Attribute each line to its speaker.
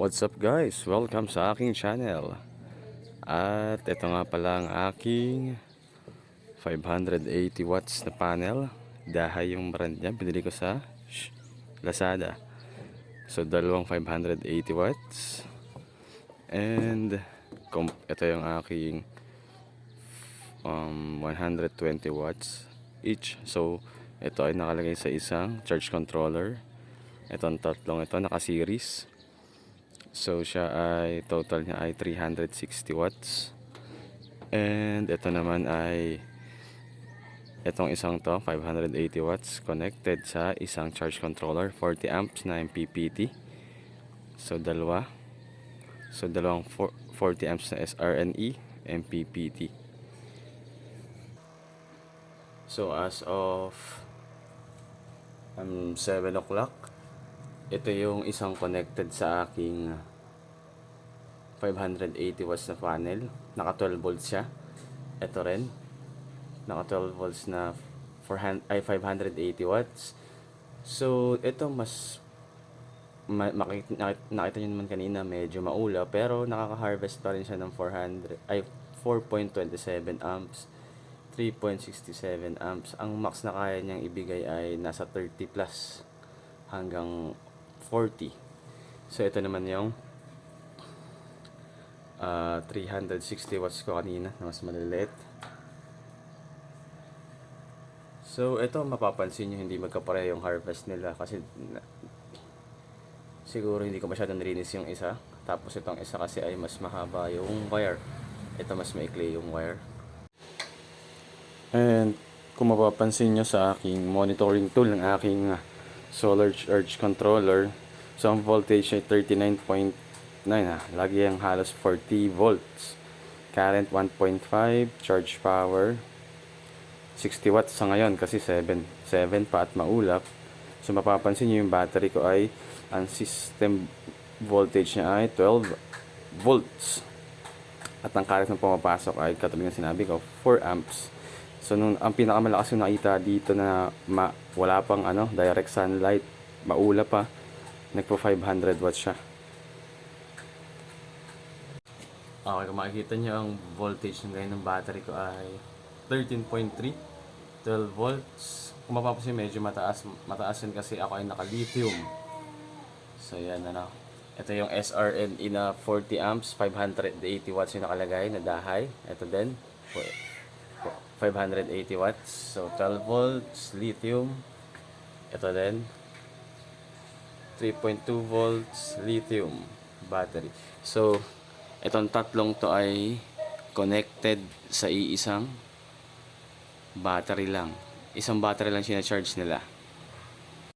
Speaker 1: What's up guys? Welcome sa aking channel. At ito nga pala ang aking 580 watts na panel. Dahay yung brand niya. Binili ko sa Lazada. So dalawang 580 watts. And ito yung aking um, 120 watts each. So ito ay nakalagay sa isang charge controller. Itong tatlong ito naka-series. So siya ay total niya ay 360 watts. And ito naman ay itong isang to 580 watts connected sa isang charge controller 40 amps na MPPT. So dalawa. So dalawang four- 40 amps na SRNE MPPT. So as of um, 7 o'clock ito yung isang connected sa aking 580 watts na panel. Naka 12 volts siya. Ito rin. Naka 12 volts na 400, ay 580 watts. So, ito mas ma, makita, nakita, nyo naman kanina medyo maula pero nakaka-harvest pa rin siya ng 400 ay 4.27 amps 3.67 amps ang max na kaya niyang ibigay ay nasa 30 plus hanggang 40. So ito naman yung ah, 360 watts ko kanina na mas maliliit. So ito mapapansin nyo hindi magkapareho yung harvest nila kasi siguro hindi ko masyadong nilinis yung isa. Tapos itong isa kasi ay mas mahaba yung wire. Ito mas maikli yung wire. And kung mapapansin nyo sa aking monitoring tool ng aking solar charge controller, so ang voltage ay 39.9 ha. Lagi ang halos 40 volts. Current 1.5, charge power 60 watts sa ngayon kasi 7, 7 pa at maulap. So mapapansin nyo yung battery ko ay ang system voltage niya ay 12 volts. At ang current na pumapasok ay katulad ng sinabi ko 4 amps. So nung ang pinakamalakas yung nakita dito na ma, wala pang ano, direct sunlight, maula pa, nagpo 500 watts siya. Okay, kung makikita nyo ang voltage ng ganyan ng battery ko ay 13.3 12 volts. Kung mapapansin medyo mataas, mataas yun kasi ako ay naka-lithium. So yan ano. Ito yung SRNE na 40 amps, 580 watts yung nakalagay na dahay. Ito din. 580 watts. So 12 volts, lithium. Ito din. 3.2 volts, lithium battery. So, itong tatlong to ay connected sa iisang battery lang. Isang battery lang sinacharge nila.